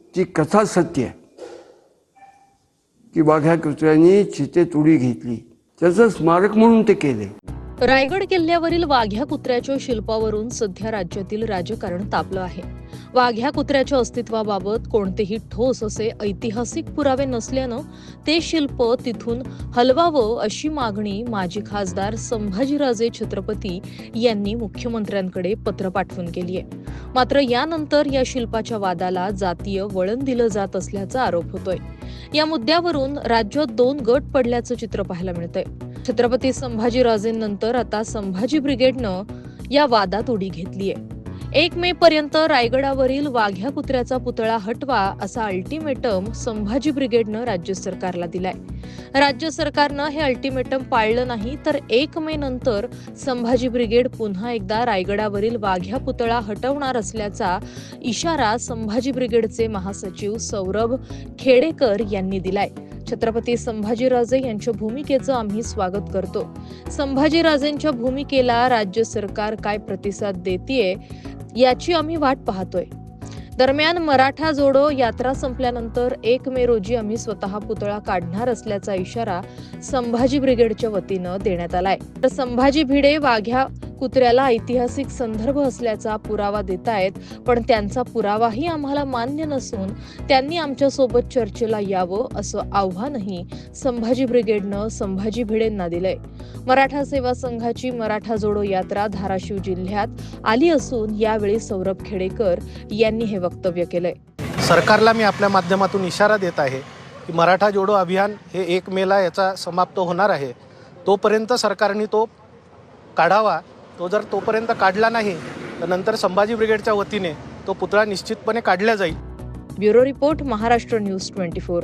ती कथा सत्य आहे. की वाघ्या कुत्र्यांनी चितेत उडी घेतली. त्याचं स्मारक म्हणून ते केले. रायगड किल्ल्यावरील वाघ्या कुत्र्याच्या शिल्पावरून सध्या राज्यातील राजकारण तापलं आहे. वाघ्या कुत्र्याच्या अस्तित्वाबाबत कोणतेही ठोस असे ऐतिहासिक पुरावे नसल्यानं ते शिल्प तिथून हलवावं अशी मागणी माजी खासदार संभाजीराजे छत्रपती यांनी मुख्यमंत्र्यांकडे पत्र पाठवून केली आहे. मात्र यानंतर या शिल्पाच्या वादाला जातीय वळण दिलं जात असल्याचा आरोप होतोय. या मुद्द्यावरून राज्यात दोन गट पडल्याचं चित्र पाहायला मिळतंय. छत्रपती संभाजीराजेंनंतर आता संभाजी ब्रिगेडनं या वादात उडी घेतलीय. एक मे पर्यंत रायगडावरील वाघ्या कुत्र्याचा पुतळा हटवा असा अल्टिमेटम संभाजी ब्रिगेडनं राज्य सरकारला दिलाय. राज्य सरकारनं हे अल्टिमेटम पाळलं नाही तर एक मे नंतर संभाजी ब्रिगेड पुन्हा एकदा रायगडावरील वाघ्या पुतळा हटवणार असल्याचा इशारा संभाजी ब्रिगेडचे महासचिव सौरभ खेडेकर यांनी दिलाय. छत्रपती संभाजीराजे यांच्या भूमिकेचं आम्ही स्वागत करतो. संभाजीराजेंच्या भूमिकेला राज्य सरकार काय प्रतिसाद देते याची आम्ही वाट पाहतोय. दरम्यान मराठा जोडो यात्रा संपल्यानंतर एक मे रोजी आम्ही स्वतः पुतळा काढणार असल्याचा इशारा संभाजी ब्रिगेडच्या वतीनं देण्यात आलाय. तर संभाजी भिडे वाघ्या कुत्र्याला ऐतिहासिक संदर्भ असल्याचा पुरावा देत आहेत पण त्यांचा पुरावाही आम्हाला मान्य नसून त्यांनी आमच्यासोबत चर्चेला यावं असं आव्हानही संभाजी ब्रिगेडनं संभाजी भिडेंना दिलंय. मराठा सेवा संघाची मराठा जोडो यात्रा धाराशिव जिल्ह्यात आली असून यावेळी सौरभ खेडेकर यांनी हे वक्तव्य केलंय. सरकारला मी आपल्या माध्यमातून इशारा देत आहे की मराठा जोडो अभियान हे एक मेला याचा समाप्त होणार आहे. तोपर्यंत सरकारने तो काढावा. तो जर तोपर्यंत काढला नाही तर नंतर संभाजी ब्रिगेडच्या वतीने तो पुतळा निश्चितपणे काढला जाईल. Bureau report Maharashtra news twenty four.